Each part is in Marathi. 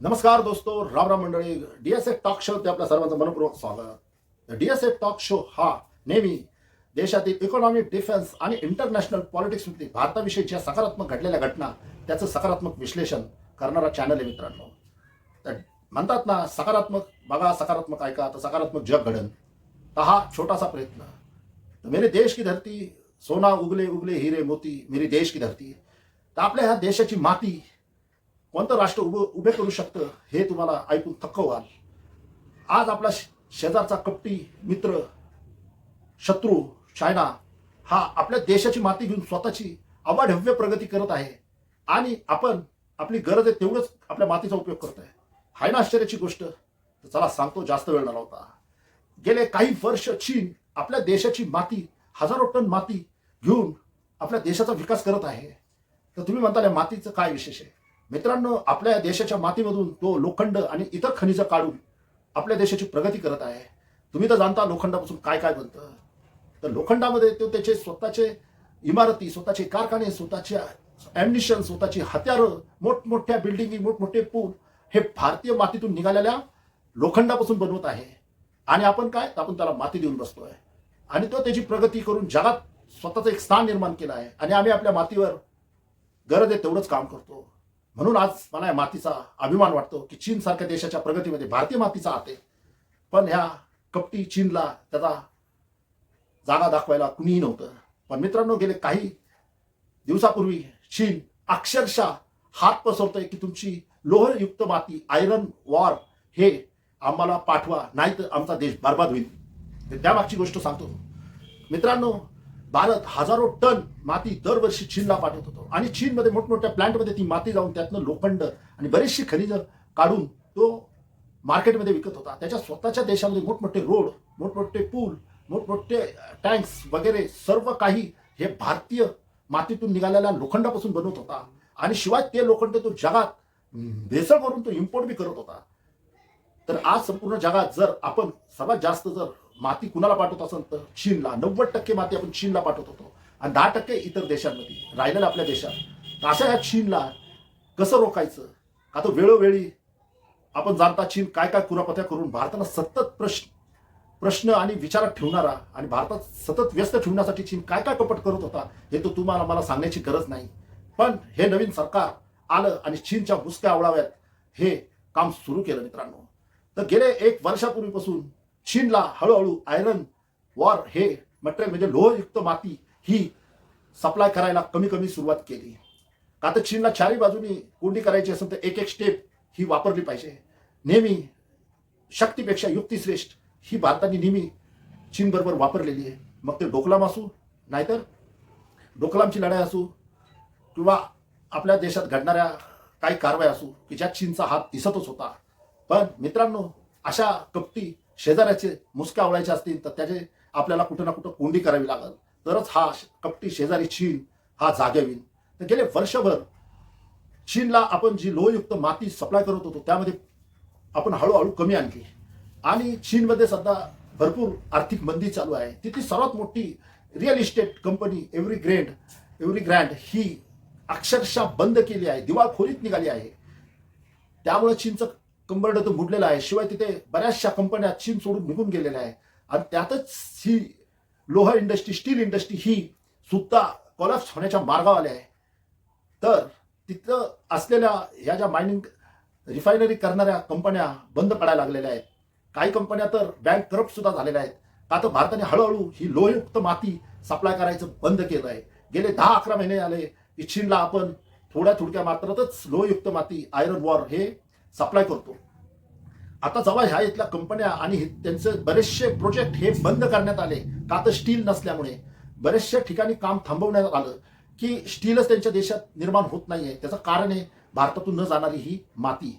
नमस्कार दोस्तो राम राम मंडळी. डीएसएफ टॉक शो ते आपल्या सर्वांचं मनपूर्वक स्वागत. डीएसएफ टॉक शो हा नेहमी देशातील इकॉनॉमिक डिफेन्स आणि इंटरनॅशनल पॉलिटिक्समध्ये भारताविषयीच्या सकारात्मक घडलेल्या घटना त्याचं सकारात्मक विश्लेषण करणारा चॅनल आहे मित्रांनो. तर म्हणतात ना सकारात्मक बघा सकारात्मक ऐका तर सकारात्मक जग घडन. तर हा छोटासा प्रयत्न. तर मेरे देश की धरती सोना उगले उगले हिरे मोती मेरी देश की धरती. तर आपल्या ह्या देशाची माती कोणतं राष्ट्र उभं उभे करू शकतं हे तुम्हाला ऐकून थक्क व्हाल. आज आपला शेजारचा कपटी मित्र शत्रू चायना हा आपल्या देशाची माती घेऊन स्वतःची अवाढव्य प्रगती करत आहे. आणि आपण आपली गरज आहे तेवढंच आपल्या मातीचा उपयोग करत आहे. हाय ना आश्चर्याची गोष्ट? तर चला सांगतो जास्त वेळ झाला होता गेले काही वर्ष चीन आपल्या देशाची माती हजारो टन माती घेऊन आपल्या देशाचा विकास करत आहे. तर तुम्ही म्हणताल मातीचं काय विशेष आहे? मित्रांनो आपल्या देशाच्या मातीमधून तो लोखंड आणि इतर खनिजं काढून आपल्या देशाची प्रगती करत आहे. तुम्ही तर जाणता लोखंडापासून काय काय बनतं. तर लोखंडामध्ये तो त्याचे स्वतःचे इमारती स्वतःचे कारखाने स्वतःचे ॲम्निशन स्वतःची हत्यारं मोठमोठ्या बिल्डिंगी मोठमोठे पूल हे भारतीय मातीतून निघालेल्या लोखंडापासून बनवत आहे. आणि आपण काय? आपण त्याला माती देऊन बसतोय. आणि तो त्याची प्रगती करून जगात स्वतःचं एक स्थान निर्माण केलं आहे. आणि आम्ही आपल्या मातीवर गरज आहे तेवढंच काम करतो. म्हणून आज मला या मातीचा अभिमान वाटतो की चीन सारख्या देशाच्या प्रगतीमध्ये भारतीय मातीचा आते पण ह्या कपटी चीनला त्याचा जागा दाखवायला कुणीही नव्हतं. पण मित्रांनो गेले काही दिवसापूर्वी चीन अक्षरशः हात पसरतोय की तुमची लोहरयुक्त माती आयरन वॉर हे आम्हाला पाठवा नाही तर आमचा देश बर्बाद होईल. त्यामागची गोष्ट सांगतो. मित्रांनो भारत हजारो टन माती दरवर्षी चीनला पाठवत होतो. आणि चीनमध्ये मोठमोठ्या प्लांटमध्ये ती माती जाऊन त्यातनं लोखंड आणि बरीचशी खनिज काढून तो मार्केटमध्ये विकत होता. त्याच्या स्वतःच्या देशामध्ये मोठमोठे रोड मोठमोठे पूल मोठमोठे टँक्स वगैरे सर्व काही हे भारतीय मातीतून निघालेल्या लोखंडापासून बनवत होता. आणि शिवाय ते लोखंड तो जगात भेसळ करून तो इम्पोर्ट बी करत होता. तर आज संपूर्ण जगात जर आपण सर्वात जास्त जर माती कुणाला पाठवत असेल तर चीनला नव्वद टक्के माती आपण चीनला पाठवत होतो. आणि दहा टक्के इतर देशांमध्ये राहिलेलं आपल्या देशात. तर अशा या चीनला कसं रोखायचं? का तो वेळोवेळी आपण जाणता चीन काय काय कुरापत्या करून भारताला सतत प्रश्न प्रश्न आणि विचारात ठेवणारा आणि भारतात सतत व्यस्त ठेवण्यासाठी चीन काय काय कपट करत होता हे तो तुम्हाला मला सांगण्याची गरज नाही. पण हे नवीन सरकार आलं आणि चीनच्या मुसक्या आवळाव्यात हे काम सुरू केलं मित्रांनो. तर गेले एक वर्षापूर्वीपासून चीनला हळूहळू आयरन वॉर हे मटेरियल म्हणजे लोहयुक्त माती ही सप्लाय करायला कमी कमी सुरुवात केली. का तर चीनला चारी बाजूनी कोंडी करायची असेल तर एक एक स्टेप ही वापरली पाहिजे. नेहमी शक्तीपेक्षा युक्तिश्रेष्ठ ही भारताने नेहमी चीनबरोबर वापरलेली आहे. मग ते डोकलाम असू नाहीतर डोकलामची लढाई असू किंवा आपल्या देशात घडणाऱ्या काही कारवाई असू की ज्यात चीनचा हात दिसतच होता. पण मित्रांनो अशा कपटी शेजाऱ्याचे मुसक्या आवळायचे असतील तर त्याचे आपल्याला कुठं ना कुठं कोंडी करावी लागल. तरच हा कपटी शेजारी चीन हा जागे तर गेले वर्षभर चीनला आपण जी लोहयुक्त माती सप्लाय करत होतो त्यामध्ये आपण हळूहळू कमी आणली. आणि चीनमध्ये सध्या भरपूर आर्थिक मंदी चालू आहे. तिथे सर्वात मोठी real estate company Evergrande Evergrande ही अक्षरशः बंद केली आहे. दिवाळखोरीत निघाली आहे. त्यामुळे चीनचं कंबरड तो बुडलेला आहे. शिवाय तिथे बऱ्याचशा कंपन्या चीन सोडून निघून गेलेल्या आहे आणि त्यातच ही लोह इंडस्ट्री स्टील इंडस्ट्री ही सुद्धा कॉलॅप्स होण्याच्या मार्गावर आली आहे. तर तिथं असलेल्या ह्या ज्या मायनिंग रिफायनरी करणाऱ्या कंपन्या बंद पडायला लागलेल्या आहेत. काही कंपन्या तर बँक करप्ट सुद्धा झालेल्या आहेत. का तर भारताने हळूहळू ही लोहयुक्त माती सप्लाय करायचं बंद केलं आहे. गेले दहा अकरा महिने आले की चीनला आपण थोड्या थोडक्या मात्रातच लोहयुक्त माती आयरन वॉर हे सप्लाय करतो. आता जेव्हा ह्या इथल्या कंपन्या आणि त्यांचे बरेचसे प्रोजेक्ट हे बंद करण्यात आले. का तर स्टील नसल्यामुळे. बरेचशा ठिकाणी काम थांबवण्यात आलं की स्टीलच त्यांच्या देशात निर्माण होत नाहीये. त्याचं कारण आहे भारतातून न जाणारी ही माती.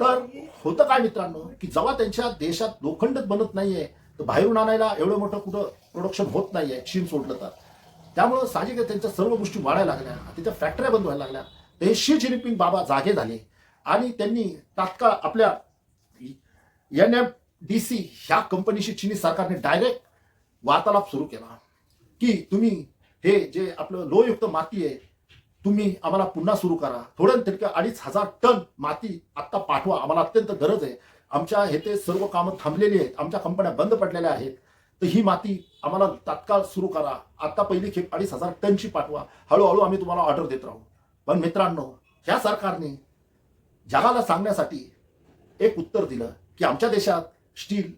तर होतं काय मित्रांनो की जेव्हा त्यांच्या देशात लोखंडच बनत नाहीये तर बाहेरून आणायला एवढं मोठं कुठं प्रोडक्शन होत नाहीये चीन सोडलं तर. त्यामुळं साहजिक त्यांच्या सर्व गोष्टी वाढायला लागल्या. त्याच्या फॅक्टऱ्या बंद व्हायला लागल्या. हे शी जिनपिंग बाबा जागे झाले. आणि त्यांनी तात्काळ आपल्या एन एम डी सी ह्या कंपनीशी चिनी सरकारने डायरेक्ट वार्तालाप सुरू केला. की तुम्ही हे जे आपलं लोहयुक्त माती आहे तुम्ही आम्हाला पुन्हा सुरू करा. थोडं तितक्या अडीच हजार टन माती आत्ता पाठवा. आम्हाला अत्यंत गरज आहे. आमच्या हे ते सर्व कामं थांबलेली आहेत. आमच्या कंपन्या बंद पडलेल्या आहेत. तर ही माती आम्हाला तात्काळ सुरू करा. आत्ता पहिली खेप अडीच हजार टनची पाठवा. हळूहळू आम्ही तुम्हाला ऑर्डर देत राहू. पण मित्रांनो ह्या सरकारने जगाला सांगण्यासाठी एक उत्तर दिलं की आमच्या देशात स्टील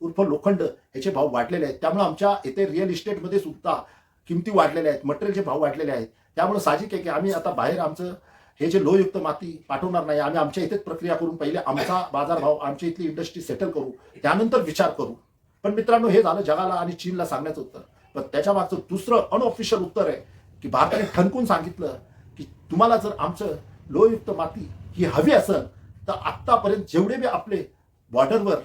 उर्फ लोखंड ह्याचे भाव वाढलेले आहेत. त्यामुळे आमच्या इथे रिअल इस्टेटमध्ये सुद्धा किमती वाढलेल्या आहेत मटेरियलचे भाव वाढलेले आहेत. त्यामुळे साहजिक आहे की आम्ही आता बाहेर आमचं हे जे लोहयुक्त माती पाठवणार नाही आम्ही आमच्या इथेच प्रक्रिया करून पहिले आमचा बाजारभाव आमची इथली इंडस्ट्री सेटल करू त्यानंतर विचार करू. पण मित्रांनो हे झालं जगाला आणि चीनला सांगण्याचं उत्तर. पण त्याच्या मागचं दुसरं अनऑफिशियल उत्तर आहे की भारताने ठणकून सांगितलं की तुम्हाला जर आमचं लोहयुक्त माती ही हवी असेल तर आत्तापर्यंत जेवढे बी आपले बॉर्डरवर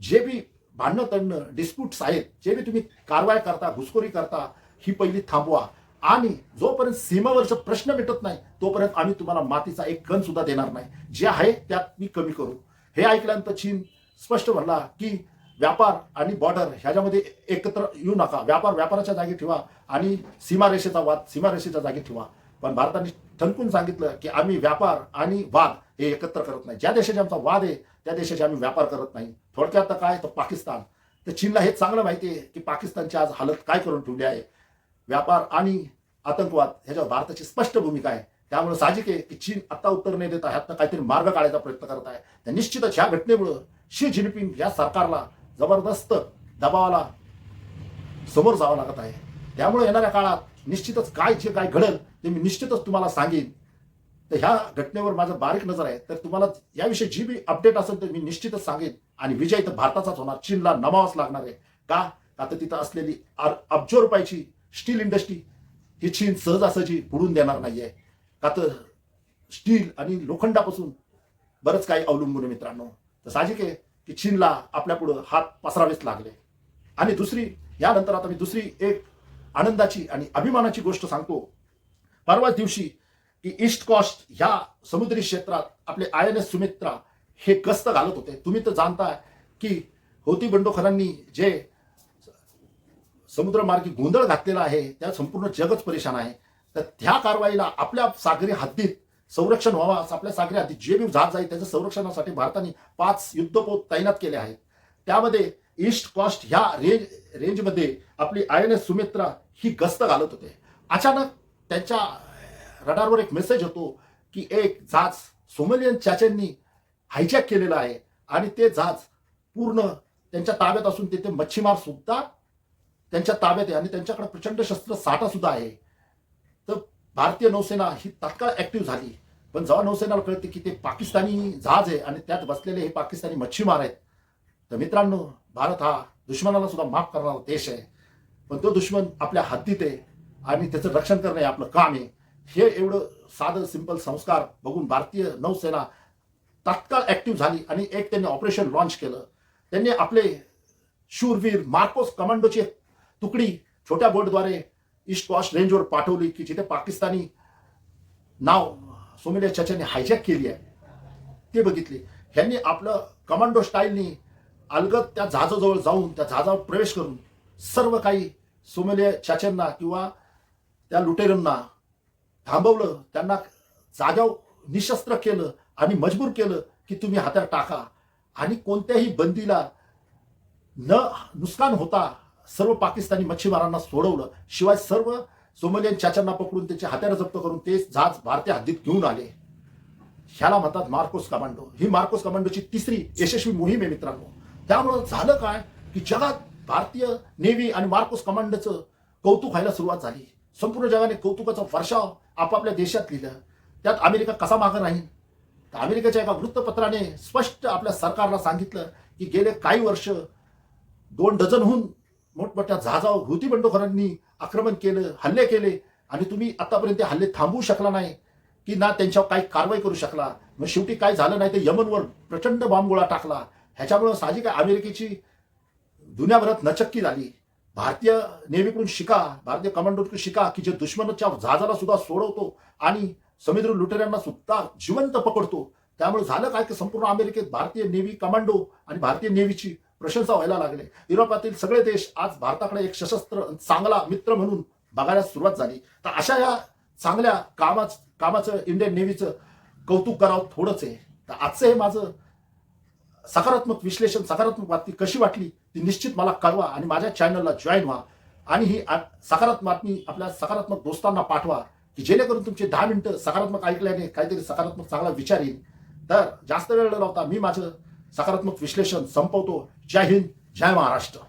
जे बी भांडणं तडणं डिस्प्यूट्स आहेत जे बी तुम्ही कारवाई करता घुसखोरी करता ही पहिली थांबवा. आणि जोपर्यंत सीमावरचा प्रश्न मिटत नाही तोपर्यंत आम्ही तुम्हाला मातीचा एक कण सुद्धा देणार नाही. जे आहे त्यात मी कमी करू. हे ऐकल्यानंतर चीन स्पष्ट म्हणला की व्यापार आणि बॉर्डर ह्याच्यामध्ये एकत्र येऊ नका. व्यापार व्यापाराच्या जागी ठेवा आणि सीमारेषेचा वाद सीमारेषेच्या जागी ठेवा. पण भारताने ठणकून सांगितलं की आम्ही व्यापार आणि वाद हे एकत्र करत नाही. ज्या देशाचा आमचा वाद आहे त्या देशाचे आम्ही व्यापार करत नाही. थोडक्यात तर काय तर पाकिस्तान. तर चीनला हे चांगलं माहिती आहे की पाकिस्तानची आज हालत काय करून ठेवली आहे. व्यापार आणि आतंकवाद ह्याच्यावर भारताची स्पष्ट भूमिका आहे. त्यामुळे साहजिक आहे की चीन आता उत्तर नाही देता ह्यातनं काहीतरी मार्ग काढायचा प्रयत्न करत आहे. तर निश्चितच ह्या घटनेमुळं शी जिनपिंग या सरकारला जबरदस्त दबावाला समोर जावं लागत आहे. त्यामुळे येणाऱ्या काळात निश्चितच काय जे काय घडल ते मी निश्चितच तुम्हाला सांगेन तर ह्या घटनेवर माझं बारीक नजर आहे. तर तुम्हाला याविषयी जी बी अपडेट असेल तर मी निश्चितच सांगेन. आणि विजय तर भारताचाच होणार. चीनला नमावाच लागणार आहे. का? का तर तिथं असलेली अर- अब्जो रुपयाची स्टील इंडस्ट्री ही चीन सहजासहजी बुडून देणार नाहीये. का तर स्टील आणि लोखंडापासून बरंच काही अवलंबून आहे मित्रांनो. तर साहजिक आहे की चीनला आपल्या पुढं हात पसरावेच लागले. आणि दुसरी यानंतर आता मी दुसरी एक आनंदाची आणि अभिमानाची गोष्ट सांगतो. परवा दिवशी की ईस्ट कॉस्ट ह्या समुद्री क्षेत्रात आपले आय एन एस सुमित्रा हे गस्त घालत होते. तुम्ही तर जाणताय की होती बंडोखरांनी जे समुद्रमार्गी गोंधळ घातलेला आहे त्या संपूर्ण जगच परेशान आहे. तर त्या कारवाईला आपल्या सागरी हद्दीत संरक्षण व्हावा असं आपल्या सागरी हद्दीत जे बी जहाज आहे त्याच्या संरक्षणासाठी भारताने पाच युद्धपोत तैनात केले आहेत. त्यामध्ये ईस्ट कॉस्ट ह्या रेंज रेंजमध्ये आपली आय एन एस सुमित्रा ही गस्त घालत होते. अचानक त्यांच्या रडारवर एक मेसेज होतो की एक जहाज सोमेलियन चाच्यांनी हायजॅक केलेलं आहे आणि ते जहाज पूर्ण त्यांच्या ताब्यात असून तिथे मच्छीमार सुद्धा त्यांच्या ताब्यात आहे आणि त्यांच्याकडे प्रचंड शस्त्र साठा सुद्धा आहे. तर भारतीय नौसेना ही तात्काळ ऍक्टिव्ह झाली. पण जेव्हा नौसेनाला कळते की ते पाकिस्तानी जहाज आहे आणि त्यात बसलेले हे पाकिस्तानी मच्छीमार आहेत. तर मित्रांनो भारत हा दुश्मनाला सुद्धा माफ करणारा देश आहे. पण तो दुश्मन आपल्या हद्दीत आहे. आणि त्याचं रक्षण करणं हे आपलं काम आहे. हे एवढं साधं सिंपल संस्कार बघून भारतीय नौसेना तात्काळ ऍक्टिव्ह झाली आणि एक त्यांनी ऑपरेशन लॉन्च केलं. त्यांनी आपले शूरवीर मार्कोस कमांडोची तुकडी छोट्या बोटद्वारे ईस्ट कॉस्ट रेंजवर पाठवली की जिथे पाकिस्तानी नाव सोमेलिया चाच्याने हायजॅक केली आहे. ते बघितले. ह्यांनी आपलं कमांडो स्टाईलनी अलगत त्या जहाजाजवळ जाऊन त्या जहाजावर प्रवेश करून सर्व काही सोमेलिया चाच्यांना किंवा त्या लुटेरांना थांबवलं त्यांना जाग्यावर निशस्त्र केलं आणि मजबूर केलं की तुम्ही हातात टाका. आणि कोणत्याही बंदीला न नुकसान होता सर्व पाकिस्तानी मच्छीमारांना सोडवलं. शिवाय सर्व सोमलियन चाच्यांना पकडून त्याचे हत्यारं जप्त करून ते जहाज भारतीय हद्दीत घेऊन आले. ह्याला म्हणतात मार्कोस कमांडो. ही मार्कोस कमांडोची तिसरी यशस्वी मोहीम आहे मित्रांनो. त्यामुळं झालं काय की जगात भारतीय नेव्ही आणि मार्कोस कमांडोचं कौतुक व्हायला सुरुवात झाली. संपूर्ण जगाने कौतुकाचा वर्षाव आपापल्या देशात लिहिलं. त्यात अमेरिका कसा मागं राहील? तर अमेरिकेच्या एका वृत्तपत्राने स्पष्ट आपल्या सरकारला सांगितलं की गेले काही वर्ष दोन डझनहून मोठमोठ्या जहाजावर हुती बंडखोरांनी आक्रमण केलं हल्ले केले आणि तुम्ही आतापर्यंत ते हल्ले थांबवू शकला नाही की ना त्यांच्यावर काही कारवाई करू शकला मग शेवटी काय झालं नाही तर यमनवर प्रचंड बॉम्बगोळा टाकला. ह्याच्यामुळं साहजिक अमेरिकेची दुनियाभरात नचक्की झाली. भारतीय नेव्हीकडून शिका भारतीय कमांडोकडून शिका की जे दुश्मनाच्या जहाजाला सुद्धा सोडवतो आणि समुद्र लुटेऱ्यांना सुद्धा जिवंत पकडतो. त्यामुळे झालं काय की संपूर्ण अमेरिकेत भारतीय नेव्ही कमांडो आणि भारतीय नेव्हीची प्रशंसा व्हायला लागले. युरोपातील सगळे देश आज भारताकडे एक सशस्त्र चांगला मित्र म्हणून बघायला सुरुवात झाली. तर अशा या चांगल्या कामाच कामाचं इंडियन नेव्हीचं कौतुक करावं थोडंच आहे. तर आजचं हे माझं सकारात्मक विश्लेषण सकारात्मक बातमी कशी वाटली ती निश्चित मला कळवा आणि माझ्या चॅनलला जॉईन व्हा. आणि ही सकारात्मक बातमी आपल्या सकारात्मक दोस्तांना पाठवा की जेणेकरून तुमचे दहा मिनिटं सकारात्मक ऐकल्याने काहीतरी सकारात्मक चांगला विचार येईल. तर जास्त वेळ न लावता मी माझं सकारात्मक विश्लेषण संपवतो. जय हिंद जय महाराष्ट्र.